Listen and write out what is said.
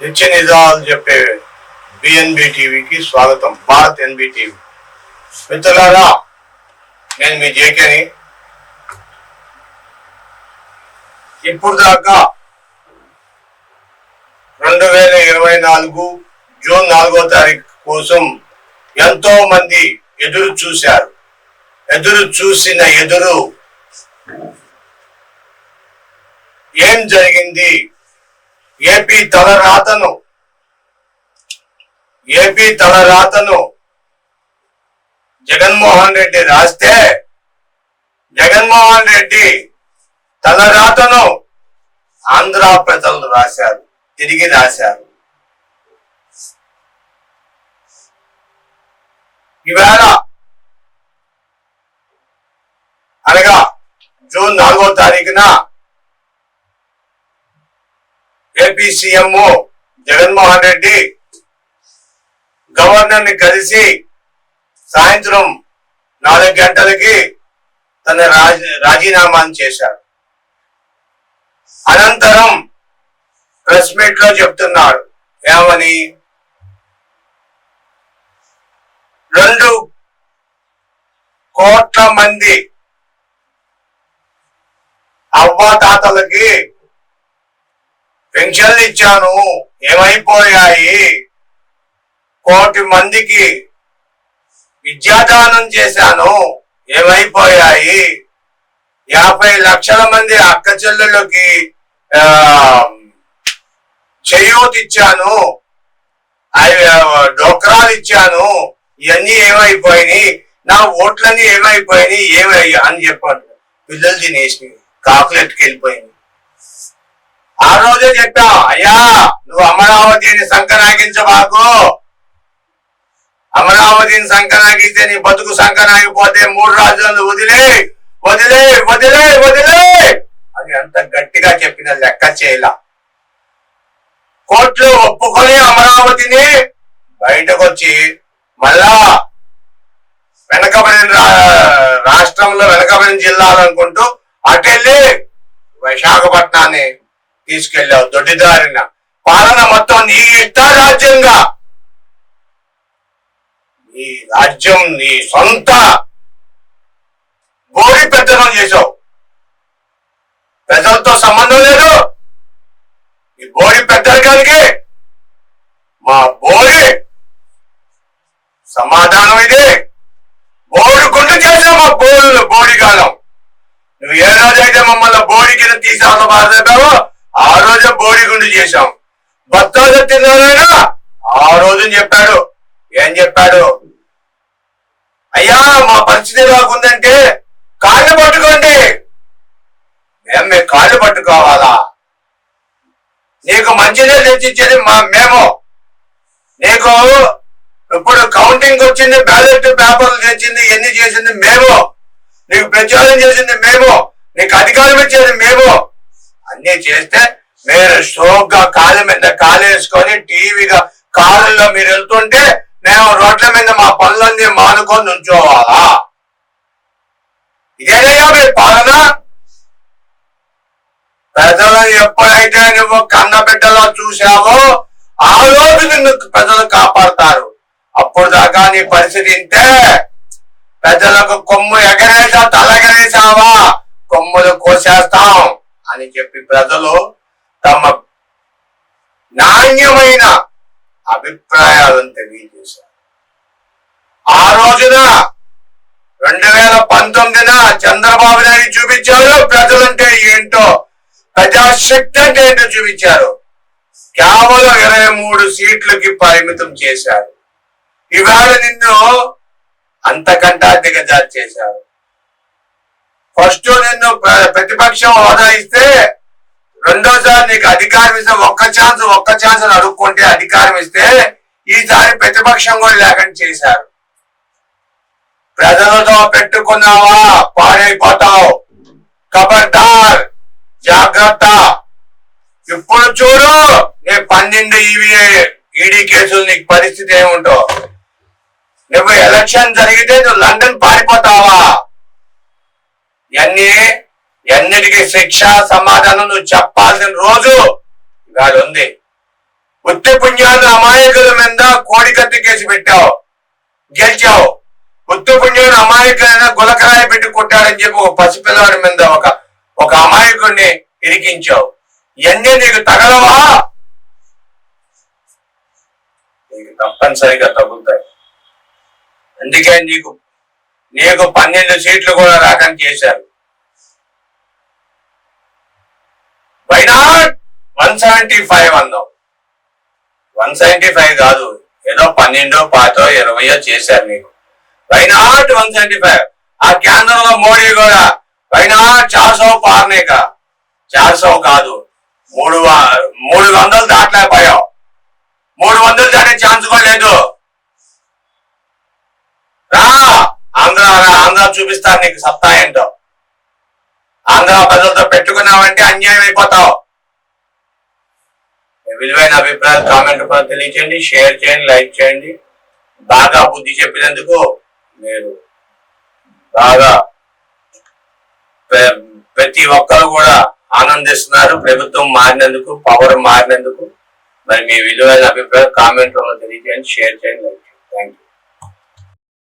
నిత్య నిజాలు చెప్పే బిఎన్బి టీవీకి స్వాగతం భారత్ ఎన్బి టీవీ మిత్రులారా నేను మీ జేకేని. ఇప్పుడు దాకా రెండు వేల ఇరవై నాలుగు జూన్ నాలుగో తారీఖు కోసం ఎంతో మంది ఎదురు చూశారు. ఎదురు చూసిన ఎదురు ఏం జరిగింది? ఏపీ తలరాతను. ఏపీ తలరాతను. జగన్మోహన్ రెడ్డి రాస్తే జగన్మోహన్ రెడ్డి తలరాతను. ఆంధ్ర ప్రజలు రాశారు తిరిగి రాశారు. ఈవేళ జూన్ నాలుగో తారీఖున ఏపీ సీఎం జగన్మోహన్ రెడ్డి గవర్నర్ని కలిసి సాయంత్రం నాలుగు గంటలకి తన రాజీ రాజీనామాను చేశారు. అనంతరం ప్రెస్ మీట్లో చెప్తున్నాడు ఏమని? రెండు కోట్ల మంది అవ్వాతాతలకి పెన్షన్లు ఇచ్చాను. ఏమైపోయాయి? కోటి మందికి విద్యాదానం చేశాను. ఏమైపోయాయి? యాభై లక్షల మంది అక్క చెల్లెళ్ళకి చేయూతిచ్చాను అవి, డోక్రాలు ఇచ్చాను. ఇవన్నీ ఏమైపోయినాయి? నా ఓట్లన్నీ ఏమైపోయినాయి? ఏమయ్యా అని చెప్పాడు. పిల్లలు తినేసినవి కాకులెట్టుకు వెళ్ళిపోయింది. ఆ రోజే చెప్పా అయ్యా నువ్వు అమరావతిని సంకనాగించబాకు అమరావతిని సంకనాగిస్తే నీ బతుకు సంకనాగిపోతే మూడు రాజులను వదిలే వదిలే వదిలే వదిలే. అని అంత గట్టిగా చెప్పిన లెక్క చేయల. కోర్టులు ఒప్పుకొని అమరావతిని బయటకు వచ్చి మళ్ళా వెనకబడిన రా- రాష్ట్రంలో వెనకబడిన జిల్లాలు అనుకుంటూ అటెళ్ళి విశాఖపట్నాన్ని తీసుకెళ్ళావు దొడ్డిదారిన. పాలన మొత్తం నీ ఇష్ట రాజ్యంగా. నీ రాజ్యం నీ సొంత బోడి పెద్దనం చేశావు. ప్రజలతో సంబంధం లేదు ఈ బోడి పెద్దరికానికి మా బోడి సమాధానం ఇది బోడి గుండు చేసావు మా బోడు బోడిగాలం నువ్వు ఏ రోజైతే మమ్మల్ని బోడి కింద తీసావు బాధపడావో ఆ రోజే బోడి గుండు చేశాం బత్తాలు తిన్నారైనా ఆ రోజు చెప్పాడు. ఏం చెప్పాడు? అయ్యా మా పరిస్థితి రాకుందంటే కాళ్ళు పట్టుకోండి. మేము మీ కాళ్ళు పట్టుకోవాలా? నీకు మంచినీళ్ళు తెచ్చిచ్చేది మా మేము. నీకు ఇప్పుడు కౌంటింగ్ వచ్చింది బ్యాలెట్ పేపర్లు తెచ్చింది ఎన్ని చేసింది మేము. నీకు ప్రచారం చేసింది మేము. నీకు అధికారం ఇచ్చేది మేము. అన్ని చేస్తే మీరు షోక్గా కాళ్ళ మీద కాలేసుకొని టీవీగా కాళ్ళలో మీరు వెళ్తుంటే మేము రోడ్ల మీద మా పనులన్నీ మానుకొని నుంచోవాలా? ఇదేనయ్యా మీ పాలన? ప్రజలను ఎప్పుడైతే నువ్వు కన్న బిడ్డలో చూసావో ఆ రోజు నిన్ను ప్రజలు కాపాడతారు. అప్పుడు దాకా నీ పరిస్థితి ఇంతే. ప్రజలకు కొమ్ము ఎగరేసా తలగరేసావా? కొమ్ములు కోసేస్తాం అని చెప్పి ప్రజలు తమ నాణ్యమైన అభిప్రాయాలను తెలియజేశారు. ఆ రోజున రెండు వేల పంతొమ్మిదిన చంద్రబాబు నాయుడు చూపించారు. ప్రజలంటే ఏంటో ప్రజాశక్తి అంటే ఏంటో చూపించారు. కేవలం ఇరవై మూడు సీట్లకి పరిమితం చేశారు. ఇవాళ నిన్ను అంతకంటే దిగజారు చేశారు. ఫస్ట్ నిన్ను ప్రతిపక్షం హోదా ఇస్తే రెండోసారి నీకు అధికారం ఇస్తే ఒక్క ఛాన్స్ ఒక్క ఛాన్స్ అని అడుక్కుంటే అధికారం ఇస్తే ఈసారి ప్రతిపక్షం కూడా లేకుండా చేశారు. ప్రజలతో పెట్టుకున్నావా? పాడైపోతావు. కబర్దార్! జాగ్రత్త! ఇప్పుడు చూడు నీ పన్నెండు ఈవీఏ ఈడీ కేసులు నీకు పరిస్థితి ఏముంటో. నువ్వు ఎలక్షన్ జరిగితే నువ్వు లండన్ పారిపోతావా? ఎన్ని ఎన్నిటికీ శిక్ష సమాధానం నువ్వు చెప్పాల్సిన రోజు గాడు ఉంది ఉత్తి పుణ్యాలు అమాయకుల మీద కోడికత్తి కేసు పెట్టావు. గెలిచావు. ఉత్తి పుణ్యాలు అమాయకులైన గులకరాయి పెట్టి కొట్టాడని చెప్పి ఒక పసిపిల్లవాడి మీద ఒక ఒక అమాయకుడిని ఇరికించావు. ఇవన్నీ నీకు తగలవా? నీకు తప్పనిసరిగా తగులుతాయి. అందుకే నీకు నీకు పన్నెండు సీట్లు కూడా రాకని చేశారు. Why not one seventy five అన్నావు. వన్ సెవెంటీ ఫైవ్ కాదు ఏదో పన్నెండో పాతో ఇరవయో చేశారు నీకు. వైనాట్ వన్ సెవెంటీ ఫైవ్ ఆ కేంద్రంలో మోడీ కూడా వైనాట్ చార్సో పార్నేక? చార్సో కాదు మూడు వ- మూడు వందలు దాటలేకపోయావు మూడు వందలు దాటే ఛాన్స్ కూడా లేదు రా ఆంధ్ర రా ఆంధ్ర చూపిస్తారు నీకు సత్తా ఏంటో ఆంధ్ర ప్రజలతో పెట్టుకున్నావంటే అన్యాయం అయిపోతావు. మీ విలువైన అభిప్రాయాలు కామెంట్ కూడా తెలియచేయండి షేర్ చేయండి లైక్ చేయండి. బాగా బుద్ధి చెప్పినందుకు మీరు బాగా ప్ర- ప్రతి ఒక్కరు కూడా ఆనందిస్తున్నారు. ప్రభుత్వం మారినందుకు పవర్ మారినందుకు. మరి మీ విలువైన అభిప్రాయం కామెంట్ తెలియచేయండి తెలియజేయండి షేర్ చేయండి లైక్ చేయండి. Thank you